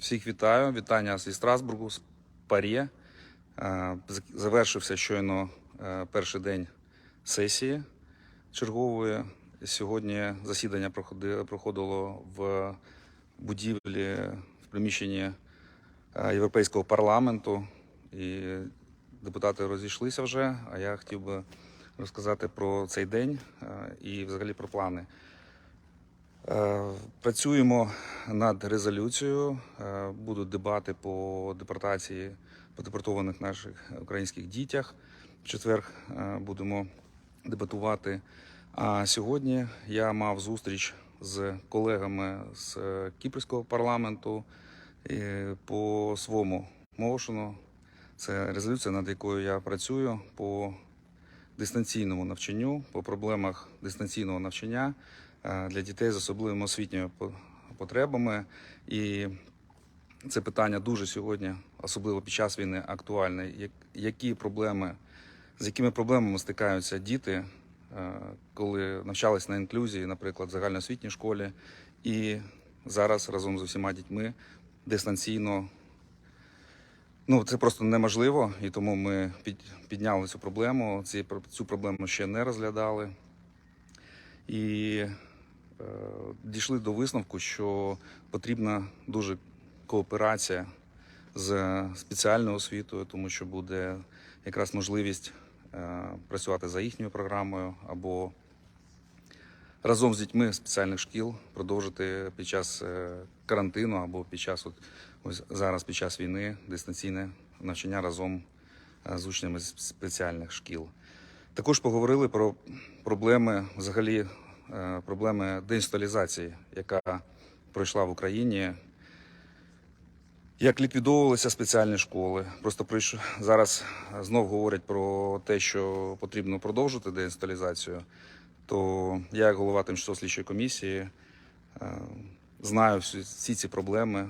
Всіх вітаю. Вітання зі Страсбургу, з Парі. Е, Завершився щойно е, перший день сесії чергової. Сьогодні засідання проходило в будівлі в приміщенні е, Європейського парламенту. І депутати розійшлися вже. А я хотів би розказати про цей день і взагалі про плани. Е, Працюємо над резолюцією. Е, Будуть дебати по депортації по депортованих наших українських дітях. В четвер е, будемо дебатувати. А сьогодні я мав зустріч з колегами з Кіпрського парламенту по своєму моушену. Це резолюція, над якою я працюю по дистанційному навчанню, по проблемах дистанційного навчання для дітей з особливими освітніми по- потребами. І це питання дуже сьогодні, особливо під час війни, актуальне. Як- Які проблеми, з якими проблемами стикаються діти, е, коли навчались на інклюзії, наприклад, в загальноосвітній школі, і зараз разом з усіма дітьми дистанційно Ну, це просто неможливо, і тому ми під, підняли цю проблему. Ці, цю проблему ще не розглядали. І е, дійшли до висновку, що потрібна дуже кооперація з спеціальною освітою, тому що буде якраз можливість е, працювати за їхньою програмою або разом з дітьми спеціальних шкіл продовжити під час е, карантину або під час от, ось зараз під час війни дистанційне навчання разом е, з учнями спеціальних шкіл. Також поговорили про проблеми, взагалі, е, проблеми деінсталізації, яка пройшла в Україні. Як ліквідовувалися спеціальні школи? Просто прийш... зараз знов говорять про те, що потрібно продовжити деінсталізацію. То я, як голова тимчасово слідчої комісії, е, знаю всі ці проблеми,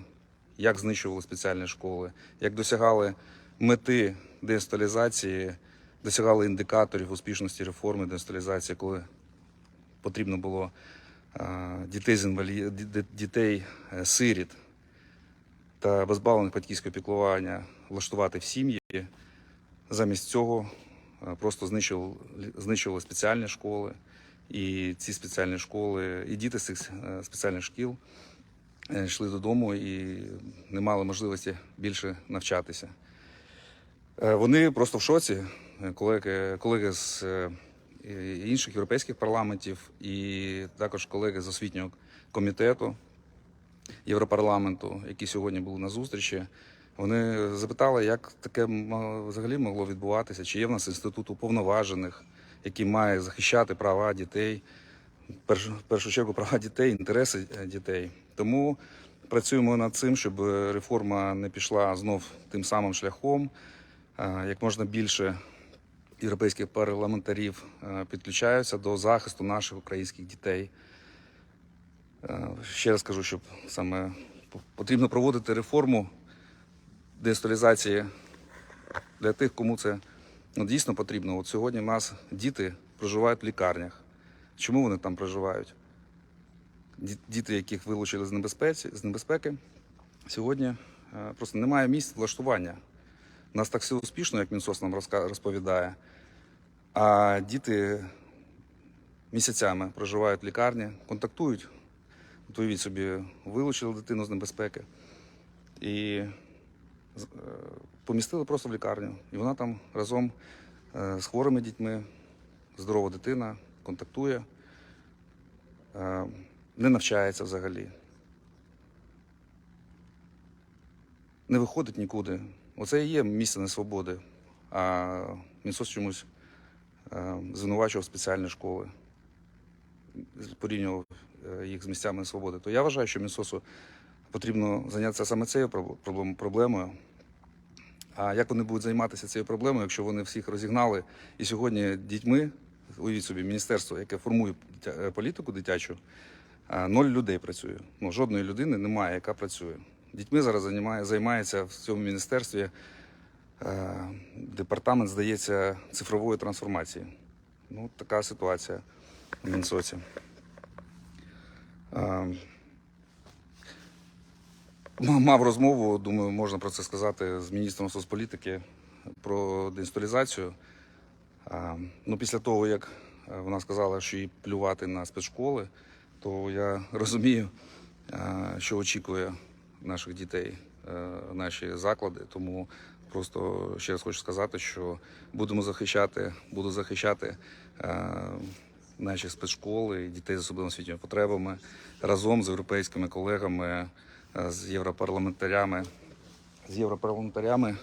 як знищували спеціальні школи, як досягали мети деінсталізації, досягали індикаторів успішності реформи деінсталізації, коли потрібно було е, дітей з інвалі... дітей е, сиріт та позбавлених батьківського піклування влаштувати в сім'ї. Замість цього е, просто знищували, знищували спеціальні школи. І ці спеціальні школи, і діти з цих спеціальних шкіл йшли додому і не мали можливості більше навчатися. Вони просто в шоці. Колеги, колеги з інших європейських парламентів і також колеги з освітнього комітету Європарламенту, які сьогодні були на зустрічі. Вони запитали, як таке взагалі могло відбуватися, чи є в нас інститут уповноважених, який має захищати права дітей, в першу, чергу права дітей, інтереси е, дітей. Тому працюємо над цим, щоб реформа не пішла знов тим самим шляхом, Е, як можна більше європейських парламентарів е, підключаються до захисту наших українських дітей. Е, Ще раз кажу, що саме потрібно проводити реформу деінсталізації для тих, кому це ну, дійсно потрібно. От сьогодні в нас діти проживають в лікарнях. Чому вони там проживають? Діти, яких вилучили з небезпеці, з небезпеки, сьогодні е, просто немає місць влаштування. Нас так все успішно, як Мінсос нам розповідає. А діти місяцями проживають в лікарні, контактують. От уявіть собі, вилучили дитину з небезпеки і е, помістили просто в лікарню. І вона там разом е, з хворими дітьми, здорова дитина, контактує, е, не навчається взагалі. Не виходить нікуди. Оце і є місце несвободи. А Мінсос чомусь е, звинувачував спеціальні школи, порівнював е, їх з місцями свободи. То я вважаю, що Мінсосу потрібно зайнятися саме цією проблемою. А як вони будуть займатися цією проблемою, якщо вони всіх розігнали і сьогодні дітьми, уявіть собі, міністерство, яке формує е, політику дитячу, ноль людей працює. Ну, жодної людини немає, яка працює. Дітьми зараз займає, займається в цьому міністерстві е, департамент, здається, цифрової трансформації. Ну, така ситуація в Мінсоці. Е, мав розмову, думаю, можна про це сказати з міністром соцполітики про деінсталізацію. Ну, після того, як е, вона сказала, що їй плювати на спецшколи, то я розумію, що очікує наших дітей е, наші заклади. Тому просто ще раз хочу сказати, що будемо захищати, буду захищати е, наші спецшколи дітей з особливими освітніми потребами разом з європейськими колегами, е, з європарламентарями, з європарламентарями.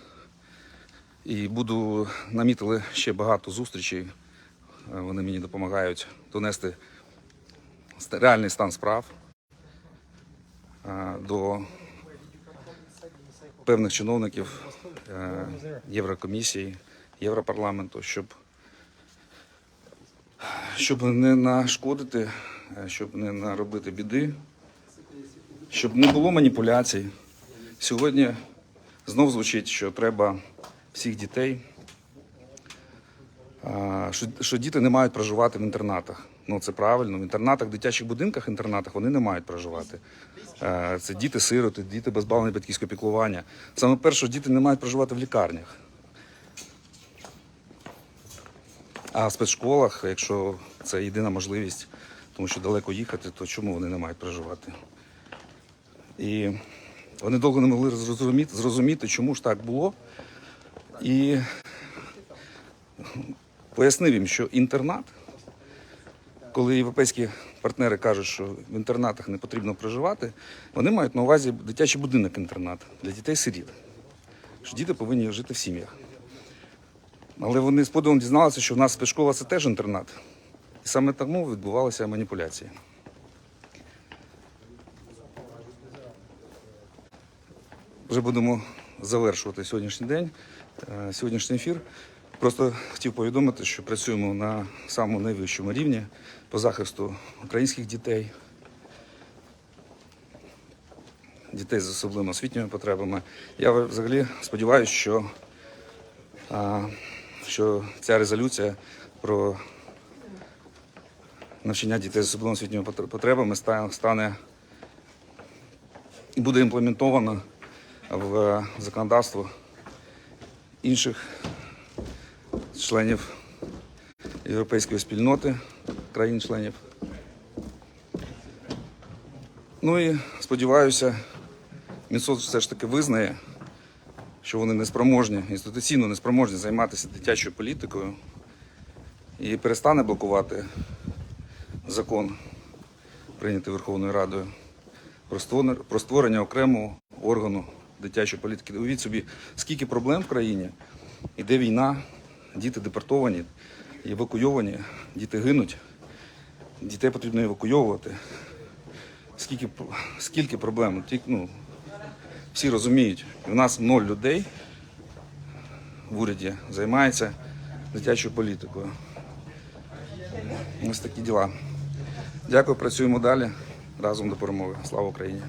І буду намітили ще багато зустрічей. Вони мені допомагають донести ст- реальний стан справ до певних чиновників е, Єврокомісії, Європарламенту, щоб, щоб не нашкодити, е, щоб не наробити біди, щоб не було маніпуляцій. Сьогодні знов звучить, що треба всіх дітей, що, що діти не мають проживати в інтернатах. Ну це правильно. В інтернатах, в дитячих будинках, інтернатах вони не мають проживати. Е, Це діти-сироти, діти позбавлені батьківського піклування. Саме перше, діти не мають проживати в лікарнях. А в спецшколах, якщо це єдина можливість, тому що далеко їхати, то чому вони не мають проживати? І вони довго не могли зрозуміти, зрозуміти, чому ж так було. І пояснив їм, що інтернат, коли європейські партнери кажуть, що в інтернатах не потрібно проживати, вони мають на увазі дитячий будинок-інтернат для дітей-сиріт. Що діти повинні жити в сім'ях. Але вони з подивом дізналися, що в нас спецшкола це теж інтернат. І саме тому відбувалися маніпуляції. Вже будемо завершувати сьогоднішній день, е, сьогоднішній ефір. Просто хотів повідомити, що працюємо на самому найвищому рівні по захисту українських дітей, дітей з особливими освітніми потребами. Я взагалі сподіваюся, що, що ця резолюція про навчання дітей з особливими освітніми потребами стане і буде імплементована в законодавство інших членів європейської спільноти, країн-членів. Ну і сподіваюся, Мінсоц все ж таки визнає, що вони неспроможні, інституційно неспроможні займатися дитячою політикою і перестане блокувати закон, прийнятий Верховною Радою, про створ- про створення окремого органу дитячої політики. Уявіть собі, скільки проблем в країні, іде війна, діти депортовані, евакуйовані, діти гинуть, дітей потрібно евакуйовувати. Скільки, скільки проблем? Ті- ну, всі розуміють, у нас ноль людей в уряді займається дитячою політикою. Ось такі діла. Дякую, працюємо далі. Разом до перемоги. Слава Україні!